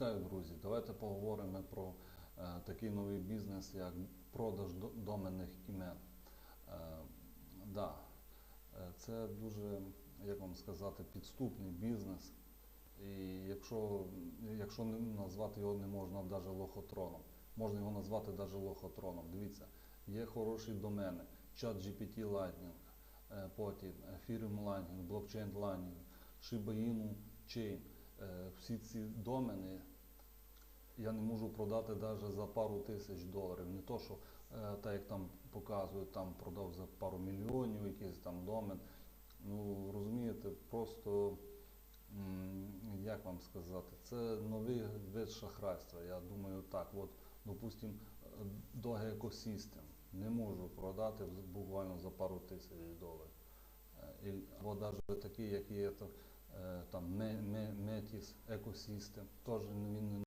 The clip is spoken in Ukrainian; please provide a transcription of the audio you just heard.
Вітаю, друзі! Давайте поговоримо про е, такий новий бізнес, як продаж доменних імен. Е, да, е, це дуже, як вам сказати, підступний бізнес. І якщо, якщо назвати його не можна навіть лохотроном, можна його назвати навіть лохотроном. Дивіться, є хороші домени, чат GPT Lightning, потім Ethereum Lightning, Blockchain Lightning, Shiba Inu Chain. Всі ці домени я не можу продати навіть за пару тисяч доларів. Не то, що е, так як там показують, там продав за пару мільйонів якийсь там домен. Ну розумієте, просто як вам сказати, це новий вид шахрайства. Я думаю, так, от, допустим, до екосистем не можу продати буквально за пару тисяч доларів. Е, Або навіть такі, які є е, там Ме- Ме- екосистем, теж він не